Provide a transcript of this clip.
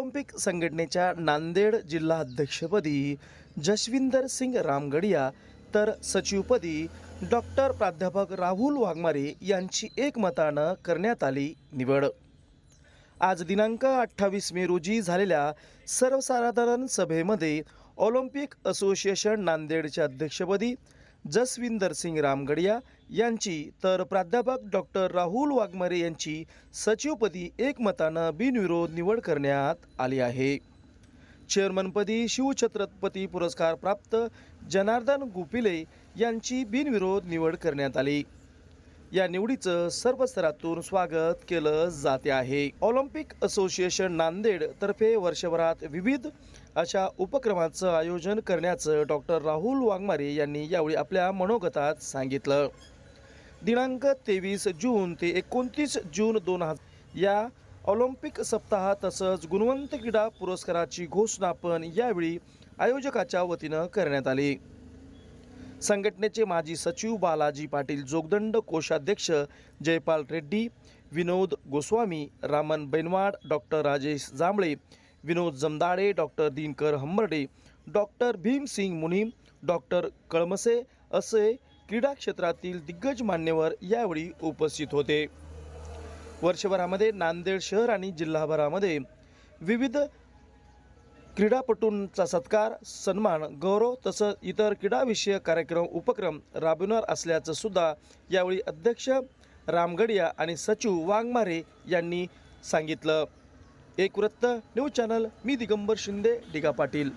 Olympic संघटनेच्या नांदेड जिल्हा अध्यक्षपदी जशविंदर सिंग रामगडिया तर सचिवपदी डॉक्टर प्राध्यापक राहुल वाघमारे यांची एकमतानं करण्यात आली निवड. आज दिनांक अठ्ठावीस मे रोजी झालेल्या सर्वसाधारण सभेमध्ये ऑलिम्पिक असोसिएशन नांदेडच्या अध्यक्षपदी जसविंदर सिंग रामगडिया यांची तर प्राध्यापक डॉक्टर राहुल वाघमारे यांची सचिवपदी एकमतानं बिनविरोध निवड करण्यात आली आहे. चेअरमनपदी शिवछत्रपती पुरस्कार प्राप्त जनार्दन गुपिले यांची बिनविरोध निवड करण्यात आली. या निवडीचं सर्व स्तरातून स्वागत केलं जाते आहे. ऑलिम्पिक असोसिएशन नांदेड तर्फे वर्षभरात विविध अशा उपक्रमाचं आयोजन करण्याचं डॉक्टर राहुल वाघमारे यांनी यावेळी आपल्या मनोगतात सांगितलं. दिनांक तेवीस जून ते एकोणतीस जून दोन हजार या ऑलिम्पिक सप्ताह तसंच गुणवंत क्रीडा पुरस्काराची घोषणा पण यावेळी आयोजकाच्या वतीनं करण्यात आली. संघटनेचे माजी सचिव बालाजी पाटील जोगदंड कोषाध्यक्ष Jaipal Reddy Vinod Goswami Raman Bainwad doctor Rajesh Jambhale Vinod Jamdade doctor Dinkar Hambarde doctor Bhimsing Munim doctor Kalamse असे क्रीडा क्षेत्रातील दिग्गज मान्यवर यावेळी उपस्थित होते. वर्षभरामध्ये नांदेड शहर आणि जिल्हाभरामध्ये विविध क्रीडापटूंचा सत्कार सन्मान गौरव तसंच इतर क्रीडाविषयक कार्यक्रम उपक्रम राबविणार असल्याचं सुद्धा यावेळी अध्यक्ष रामगडिया आणि सचिव वाघमारे यांनी सांगितलं. एक वृत्त न्यूज चॅनल मी दिगंबर शिंदे डिगा पाटील.